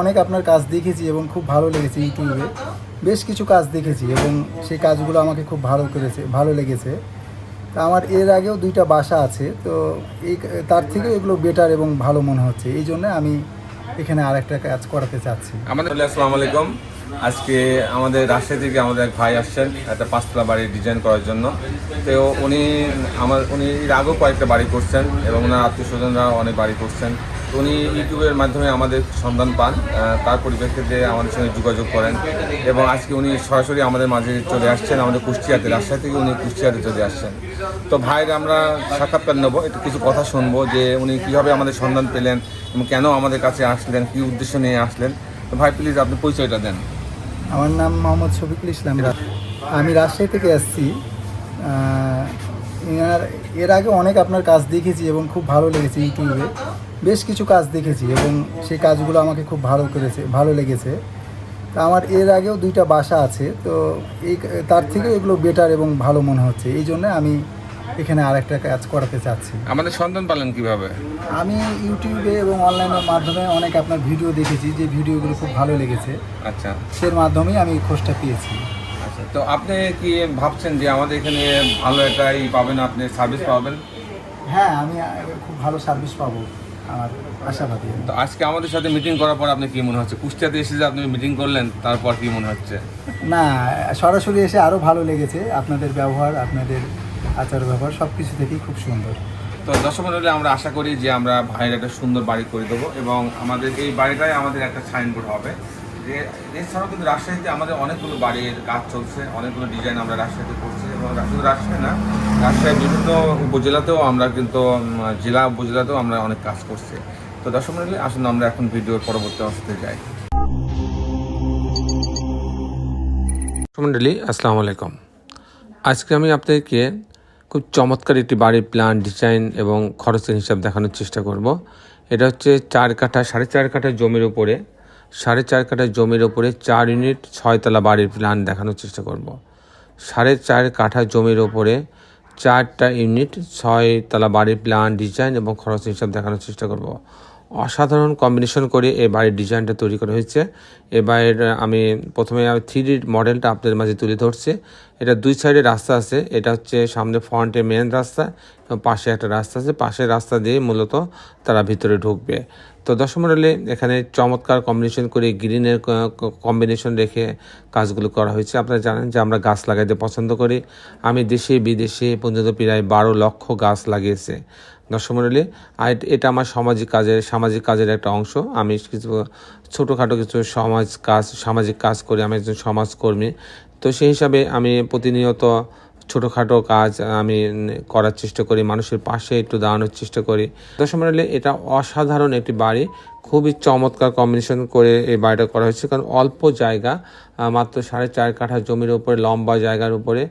অনেক আপনার কাজ দেখেছি এবং খুব ভালো লেগেছে ইউটিউবে। বেশ কিছু কাজ দেখেছি এবং সেই কাজগুলো আমাকে খুব ভালো করেছে ভালো লেগেছে। তা আমার এর আগেও দুইটা বাসা আছে তো এই তার থেকে এগুলো বেটার এবং ভালো মনে হচ্ছে। এই জন্য আমি এখানে আর একটা কাজ করাতে চাচ্ছি। আমাদের আসসালামু আলাইকুম। আজকে আমাদের রাজশাহী থেকে আমাদের এক ভাই আসছেন একটা পাঁচতলা বাড়ি ডিজাইন করার জন্য। তো উনি আমার উনি এর আগেও কয়েকটা বাড়ি করছেন এবং ওনার আত্মীয় স্বজনরা অনেক বাড়ি করছেন। উনি ইউটিউবের মাধ্যমে আমাদের সন্ধান পান তার পরিপ্রেক্ষিতে আমাদের সঙ্গে যোগাযোগ করেন এবং আজকে উনি সরাসরি আমাদের মাঝে চলে আসছেন, আমাদের কুষ্টিয়াতে, রাজশাহী থেকে উনি কুষ্টিয়াতে চলে আসছেন। তো ভাইয়ের আমরা সাক্ষাৎকার নেব, একটু কিছু কথা শুনব যে উনি কীভাবে আমাদের সন্ধান পেলেন এবং কেন আমাদের কাছে আসলেন, কী উদ্দেশ্য নিয়ে আসলেন। তো ভাই প্লিজ আপনি পরিচয়টা দেন। আমার নাম মোহাম্মদ শফিকুল ইসলাম আমি রাজশাহী থেকে আসছি আহ, এর আগে অনেক আপনার কাজ দেখেছি এবং খুব ভালো লেগেছে ইউটিউবে বেশ কিছু কাজ দেখেছি এবং সেই কাজগুলো আমাকে খুব ভালো করেছে ভালো লেগেছে। তা আমার এর আগেও দুইটা বাসা আছে তো এই তার থেকে এগুলো বেটার এবং ভালো মনে হচ্ছে। এই জন্য আমি এখানে আর একটা কাজ করাতে চাচ্ছি। আমাদের সন্ধান পালেন কীভাবে? আমি ইউটিউবে এবং অনলাইনের মাধ্যমে অনেক আপনার ভিডিও দেখেছি যে ভিডিওগুলো খুব ভালো লেগেছে। আচ্ছা। সের মাধ্যমেই আমি খোঁজটা পেয়েছি। তো আপনি কি ভাবছেন যে আমাদের এখানে ভালো একটা ই পাবেন আপনি সার্ভিস পাবেন? হ্যাঁ আমি খুব ভালো সার্ভিস পাবো আমার আশাবাদী। তো আজকে আমাদের সাথে মিটিং করার পর আপনি কি মনে হচ্ছে? কুষ্টিয়াতে এসে যে আপনি মিটিং করলেন তারপর কি মনে হচ্ছে? না সরাসরি এসে আরও ভালো লেগেছে আপনাদের ব্যবহার আপনাদের আচার ব্যবহার সব কিছু থেকেই খুব সুন্দর। তো দর্শক মন্ডলী আমরা আশা করি যে আমরা ভাইয়ের একটা সুন্দর বাড়ি করে দেবো এবং আমাদের এই বাড়িটাই আমাদের একটা সাইনবোর্ড হবে। এছাড়াও কিন্তু রাজশাহীতে আমাদের অনেকগুলো বাড়ির কাজ চলছে, অনেকগুলো ডিজাইন আমরা রাজশাহীতে করছি এবং শুধু রাজশাহী না রাজশাহীর বিভিন্ন উপজেলাতেও আমরা কিন্তু জেলা উপজেলাতেও আমরা অনেক কাজ করছি। তো দর্শক মন্ডলী, আসুন আমরা এখন ভিডিওর পরবর্তী অবস্থাতে যাই। মন্ডলী, আসসালামু আলাইকুম। আজকে আমি আপনাদেরকে খুব চমৎকার একটি বাড়ির প্ল্যান ডিজাইন এবং খরচের হিসাব দেখানোর চেষ্টা করব। এটা হচ্ছে চার কাঠা, সাড়ে চার কাঠা জমির উপরে সাড়ে চার কাঠা জমির ওপরে চার ইউনিট ছয়তলা বাড়ির প্ল্যান দেখানোর চেষ্টা করব। সাড়ে চার কাঠা জমির ওপরে চারটা ইউনিট ছয়তলা বাড়ির প্ল্যান ডিজাইন এবং খরচ হিসাব দেখানোর চেষ্টা করব। অসাধারণ কম্বিনেশন করে এই বাড়ির ডিজাইনটা তৈরি করা হয়েছে। এ বাড়ির আমি প্রথমে থ্রি ডি মডেলটা আপনাদের মাঝে তুলে ধরছি। এটা দুই সাইডে রাস্তা আছে। এটা হচ্ছে সামনে ফ্রন্টে মেন রাস্তা এবং পাশে একটা রাস্তা আছে। পাশের রাস্তা দিয়ে মূলত তারা ভিতরে ঢুকবে। তো দশম মডেলে এখানে চমৎকার কম্বিনেশন করে গ্রিনের কম্বিনেশন রেখে কাজগুলো করা হয়েছে। আপনারা জানেন যে আমরা গাছ লাগাইতে পছন্দ করি। আমি দেশে, বিদেশে পর্যন্ত প্রায় বারো লক্ষ গাছ লাগিয়েছে। দর্শক মণ্ডলী আর এটা আমার সামাজিক কাজের সামাজিক কাজের একটা অংশ। আমি কিছু ছোটোখাটো কিছু সমাজ কাজ, সামাজিক কাজ করি। আমি একজন সমাজকর্মী। তো সেই হিসাবে আমি প্রতিনিয়ত ছোটোখাটো কাজ আমি করার চেষ্টা করি, মানুষের পাশে একটু দাঁড়ানোর চেষ্টা করি। দর্শক মণ্ডলী এটা অসাধারণ একটি বাড়ি। খুবই চমৎকার কম্বিনেশন করে এই বাড়িটা করা হয়েছে। কারণ অল্প জায়গা মাত্র সাড়ে চার কাঠা জমির উপরে, লম্বা জায়গার উপরে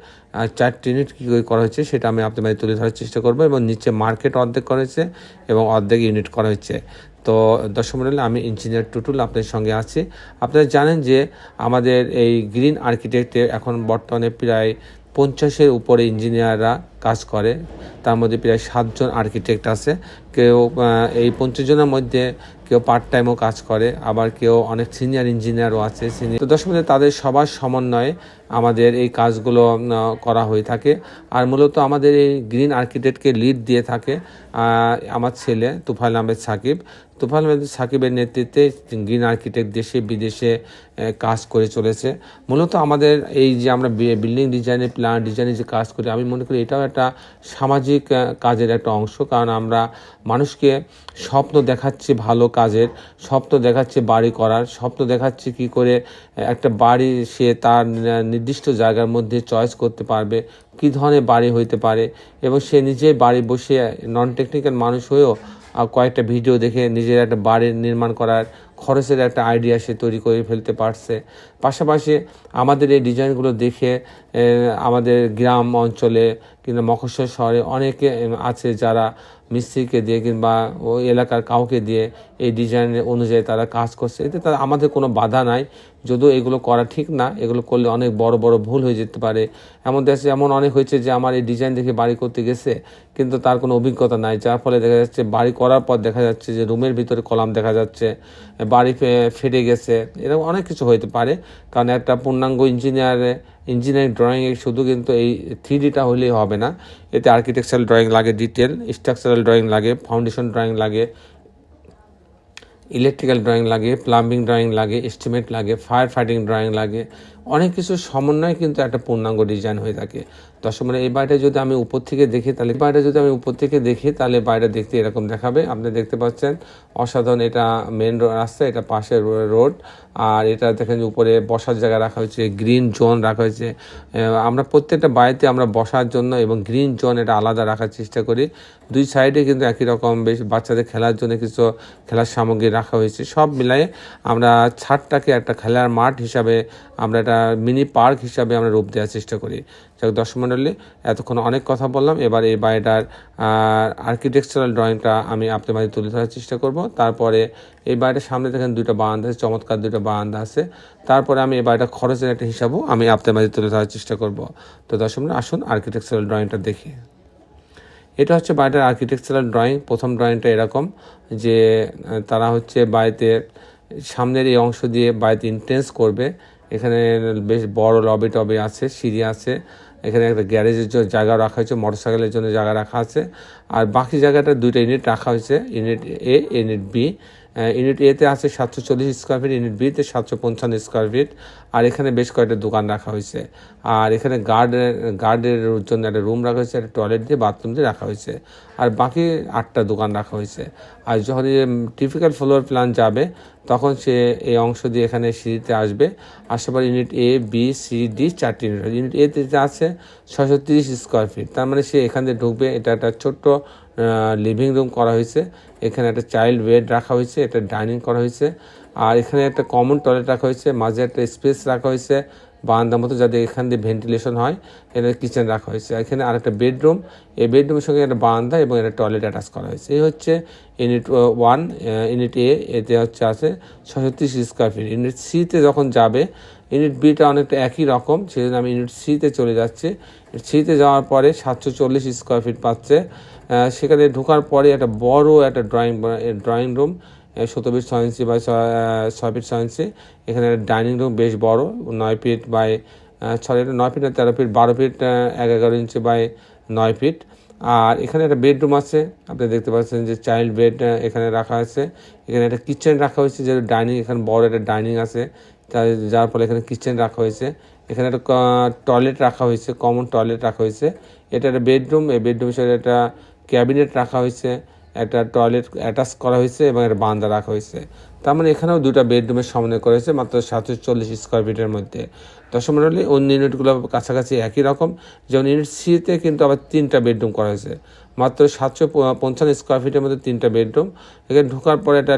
চারটি ইউনিট কী করে করা হয়েছে সেটা আমি আপনাদের তুলে ধরার চেষ্টা করব এবং নিচে মার্কেট অর্ধেক করা হয়েছে এবং অর্ধেক ইউনিট করা হয়েছে। তো, দর্শক আমি ইঞ্জিনিয়ার টুটুল আপনাদের সঙ্গে আছি। আপনারা জানেন যে আমাদের এই গ্রিন আর্কিটেক্টে এখন বর্তমানে প্রায় পঞ্চাশের উপরে ইঞ্জিনিয়াররা কাজ করে। তার মধ্যে প্রায় সাতজন আর্কিটেক্ট আছে। কেউ এই পঞ্চাশ জনের মধ্যে কেউ পার্ট টাইমও কাজ করে আবার কেউ অনেক সিনিয়র ইঞ্জিনিয়ারও আছে। সিনিয়র তো মন্ডলী, তাদের সবার সমন্বয়ে আমাদের এই কাজগুলো করা হয়ে থাকে। আর মূলত আমাদের এই গ্রিন আর্কিটেক্টকে লিড দিয়ে থাকে আমার ছেলে তুফাইল আহমেদ সাকিব। তুফাইল আহমেদ সাকিবের নেতৃত্বে গ্রিন আর্কিটেক্ট দেশে, বিদেশে কাজ করে চলেছে। মূলত আমাদের এই যে আমরা বিল্ডিং ডিজাইনের, প্ল্যান ডিজাইনের যে কাজ করি, আমি মনে করি এটাও একটা সামাজিক কাজের একটা অংশ। কারণ আমরা মানুষকে স্বপ্ন দেখাচ্ছি ভালো কাজের, স্বপ্ন দেখাচ্ছি বাড়ি করার, স্বপ্ন দেখাচ্ছি কি করে একটা বাড়ি সে তার নির্দিষ্ট জায়গার মধ্যে চয়েস করতে পারবে, কী ধরনের বাড়ি হইতে পারে। এবং সে নিজে বাড়ি বসে নন টেকনিক্যাল মানুষ হয়েও কয়েকটা ভিডিও দেখে নিজের একটা বাড়ির নির্মাণ করার খরচের একটা আইডিয়া সে তৈরি করে ফেলতে পারছে। পাশাপাশি আমাদের এই ডিজাইনগুলো দেখে আমাদের গ্রাম অঞ্চলে কিংবা মফস্বল শহরে অনেকে আছে যারা মিস্ত্রিকে দিয়ে কিংবা ওই এলাকার কাউকে দিয়ে এই ডিজাইনের অনুযায়ী তারা কাজ করছে। এতে তারা, আমাদের কোনো বাধা নাই। যদিও এগুলো করা ঠিক না, এগুলো করলে অনেক বড় বড় ভুল হয়ে যেতে পারে। এমন দেশে, এমন অনেক হয়েছে যে আমার এই ডিজাইন দেখে বাড়ি করতে গেছে, কিন্তু তার কোনো অভিজ্ঞতা নাই। যার ফলে দেখা যাচ্ছে, বাড়ি করার পর দেখা যাচ্ছে যে রুমের ভিতরে কলাম দেখা যাচ্ছে বাড়ি ফেটে গেছে, এরকম অনেক কিছু হইতে পারে। কারণ একটা পূর্ণাঙ্গ ইঞ্জিনিয়ারে ইঞ্জিনিয়ারিং ড্রয়িংয়ে শুধু কিন্তু এই থ্রি ডিটা হলেই হবে না। এতে আর্কিটেকচারাল ড্রয়িং লাগে ডিটেল স্ট্রাকচারাল ড্রয়িং লাগে ফাউন্ডেশন ড্রয়িং লাগে ইলেকট্রিক্যাল ড্রয়িং লাগে প্লাম্বিং ড্রয়িং লাগে এস্টিমেট লাগে ফায়ার ফাইটিং ড্রয়িং লাগে অনেক কিছু সমন্বয়ে কিন্তু একটা পূর্ণাঙ্গ ডিজাইন হয়ে থাকে। দর্শক মানে এই বাড়িটা যদি আমি উপর থেকে দেখি, তাহলে বাড়িটা যদি আমি উপর থেকে দেখি, তাহলে বাড়িটা দেখতে এরকম দেখাবে। আপনি দেখতে পাচ্ছেন, অসাধারণ এটা মেন রাস্তা, এটা পাশের রোড আর এটা দেখেন যে উপরে বসার জায়গা রাখা হয়েছে গ্রিন জোন রাখা হয়েছে। আমরা প্রত্যেকটা বাড়িতে আমরা বসার জন্য এবং গ্রিন জোন এটা আলাদা রাখার চেষ্টা করি। দুই সাইডে কিন্তু একই রকম বেশ বাচ্চাদের খেলার জন্য কিছু খেলার সামগ্রী রাখা হয়েছে। সব মিলাই আমরা ছাদটাকে একটা খেলার মাঠ হিসাবে আমরা একটা মিনি পার্ক হিসাবে আমরা রূপ দেওয়ার চেষ্টা করি। যাক দর্শক মণ্ডলী এতক্ষণ অনেক কথা বললাম। এবার এই বাড়িটার আর্কিটেকচারাল ড্রয়িংটা আমি আপনার মাঝে তুলে ধরার চেষ্টা করব। তারপরে এই বাড়িটার সামনে দেখেন দুটো বারান্দা আছে চমৎকার দুটো বারান্দা আছে। তারপরে আমি এই বাড়িটা খরচের একটা হিসাবও আমি আপনার মাঝে তুলে ধরার চেষ্টা করব। তো দর্শক মণ্ডলী, আসুন আর্কিটেকচারাল ড্রয়িংটা দেখি। এটা হচ্ছে বাড়িটার আর্কিটেকচারাল ড্রয়িং প্রথম ড্রয়িংটা এরকম যে তারা হচ্ছে বাড়িতে সামনের এই অংশ দিয়ে বাড়িতে ইন্টেন্স করবে। এখানে বেশ বড় লবি টবি আছে, সিঁড়ি আছে। এখানে একটা গ্যারেজের জন্য জায়গা রাখা হয়েছে মোটর সাইকেলের জন্য জায়গা রাখা আছে। আর বাকি জায়গাটা দুইটা ইউনিট রাখা হয়েছে, unit A, unit B. Unit এতে আছে সাতশো চল্লিশ স্কোয়ার ফিট ইউনিট বিতে সাতশো পঞ্চান্ন স্কোয়ার ফিট আর এখানে বেশ কয়েকটা দোকান রাখা হয়েছে। আর এখানে গার্ডের গার্ডের জন্য একটা রুম রাখা হয়েছে, একটা টয়লেট দিয়ে বাথরুম দিয়ে রাখা হয়েছে। আর বাকি আটটা দোকান রাখা হয়েছে। আর যখন টিপিক্যাল ফ্লোর প্ল্যান যাবে, তখন সে এই অংশ দিয়ে এখানে সিঁড়িতে আসবে। আসার পর unit A B C D চারটি ইউনিট ইউনিট এতে আছে ছশো তিরিশ স্কোয়ার ফিট তার মানে সে এখান দিয়ে ঢুকবে। এটা একটা ছোট্ট লিভিং রুম করা হয়েছে। এখানে একটা চাইল্ড বেড রাখা হয়েছে এটা ডাইনিং করা হয়েছে। আর এখানে একটা কমন টয়লেট রাখা হয়েছে, মাঝে একটা স্পেস রাখা হয়েছে, বারান্দার মতো যাতে এখান দিয়ে ভেন্টিলেশন হয় এটা কিচেন রাখা হয়েছে। এখানে আরেকটা বেডরুম এই বেডরুমের সঙ্গে একটা বারান্দা এবং একটা টয়লেট অ্যাটাচ করা হয়েছে। এই হচ্ছে ইউনিট ওয়ান ইউনিট এ এতে হচ্ছে আছে ছশো তিরিশ স্কোয়ার ফিট ইউনিট সিতে যখন যাবে ইউনিট বিটা অনেকটা একই রকম সেই জন্য আমি ইউনিট সিতে চলে যাচ্ছি। সিতে যাওয়ার পরে সাতশো চল্লিশ স্কোয়ার ফিট পাচ্ছে। সেখানে ঢোকার পরে একটা বড় একটা ড্রয়িং ড্রয়িং রুম সতেরো ফিট ছয় ইঞ্চি বাই ছয় ফিট ছয় ইঞ্চি এখানে ডাইনিং রুম বেশ বড়, নয় ফিট বাই ছয় নয় ফিট তেরো ফিট বারো ফিট এক এগারো ইঞ্চি বাই নয় ফিট আর এখানে একটা বেডরুম আছে, আপনি দেখতে পাচ্ছেন যে চাইল্ড বেড এখানে রাখা আছে। এখানে একটা কিচেন রাখা হয়েছে যে ডাইনিং এখানে বড় একটা ডাইনিং আছে। যার ফলে এখানে কিচেন রাখা হয়েছে। এখানে একটা টয়লেট রাখা হয়েছে কমন টয়লেট রাখা হয়েছে। এটা একটা বেডরুম এই বেডরুম সাথে একটা ক্যাবিনেট রাখা হয়েছে, একটা টয়লেট অ্যাটাচ করা হয়েছে এবং একটা বান্দা রাখা হয়েছে। তার মানে এখানেও দুটো বেডরুমের সমন্বয় করা হয়েছে, মাত্র সাতশো চল্লিশ স্কোয়ার ফিটের মধ্যে। দশম মন্ডলী, অন্য ইউনিটগুলো কাছাকাছি একই রকম। যেমন ইউনিট সিতে কিন্তু আবার তিনটা বেডরুম করা হয়েছে। মাত্র সাতশো পঞ্চান্ন স্কোয়ার ফিটের মধ্যে তিনটা বেডরুম এখানে ঢোকার পরে একটা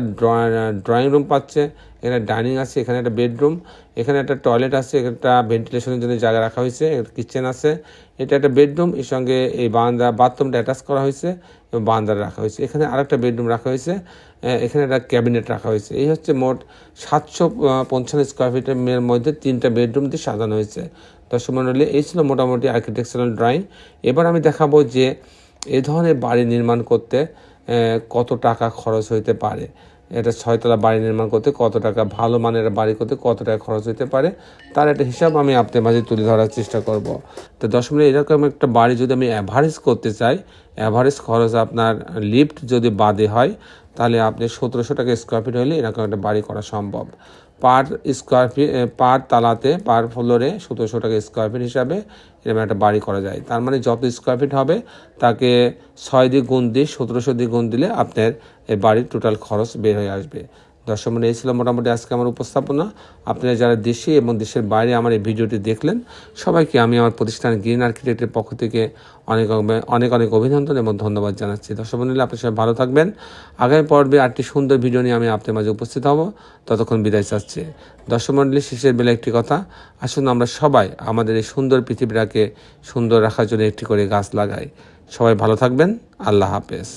ড্রয়িং রুম পাচ্ছে। এখানে ডাইনিং আছে, এখানে একটা বেডরুম এখানে একটা টয়লেট আছে একটা ভেন্টিলেশনের জন্য জায়গা রাখা হয়েছে, একটা কিচেন আছে। এটা একটা বেডরুম এর সঙ্গে এই বারান্দা বাথরুমটা অ্যাটাচ করা হয়েছে এবং বারান্দা রাখা হয়েছে। এখানে আরেকটা বেডরুম রাখা হয়েছে এখানে একটা ক্যাবিনেট রাখা হয়েছে। এই হচ্ছে মোট সাতশো পঞ্চান্ন স্কোয়ার ফিটের মধ্যে তিনটা বেডরুম দিয়ে সাজানো হয়েছে। দর্শক মণ্ডলী এই ছিল মোটামুটি আর্কিটেকচারাল ড্রয়িং এবার আমি দেখাবো যে এ ধরনের বাড়ি নির্মাণ করতে কত টাকা খরচ হইতে পারে? এটা ছয়তলা বাড়ি নির্মাণ করতে কত টাকা, ভালো মানের বাড়ি করতে কত টাকা খরচ হতে পারে? তার একটা হিসাব আমি আপনার মাঝে তুলে ধরার চেষ্টা করব। তো দশ মিনিট এরকম একটা বাড়ি যদি আমি অ্যাভারেজ করতে চাই অ্যাভারেজ খরচ আপনার লিফট যদি বাদে হয়, তাহলে আপনি সতেরোশো টাকা স্কোয়ার ফিট হলে এরকম একটা বাড়ি করা সম্ভব। পার স্কোয়ার ফিট পার তালাতে, পার ফ্লোরে সতেরোশো টাকা স্কোয়ার ফিট হিসাবে এরকম একটা বাড়ি করা যায়। তার মানে যত স্কোয়ার ফিট হবে, তাকে ছয় দিয়ে গুণ দিয়ে সতেরোশো দিয়ে গুণ দিলে আপনার এই বাড়ির টোটাল খরচ বের হয়ে আসবে। দর্শক মানে এই ছিল মোটামুটি আজকে আমার উপস্থাপনা। আপনারা যারা দেশে এবং দেশের বাইরে আমার এই ভিডিওটি দেখলেন, সবাইকে আমি আমার প্রতিষ্ঠান গ্রিন আর্কিটেক্টের পক্ষ থেকে অনেক অনেক অনেক অভিনন্দন এবং ধন্যবাদ জানাচ্ছি। দর্শক মন্ডলী আপনার সবাই ভালো থাকবেন। আগামী পর্বে আটটি সুন্দর ভিডিও নিয়ে আমি আপনার মাঝে উপস্থিত হব। ততক্ষণ বিদায় চাচ্ছি। দর্শক মন্ডলী, শেষের বেলা একটি কথা, আসুন আমরা সবাই আমাদের এই সুন্দর পৃথিবীটাকে সুন্দর রাখার জন্য একটি করে গাছ লাগাই। সবাই ভালো থাকবেন। আল্লাহ হাফেজ।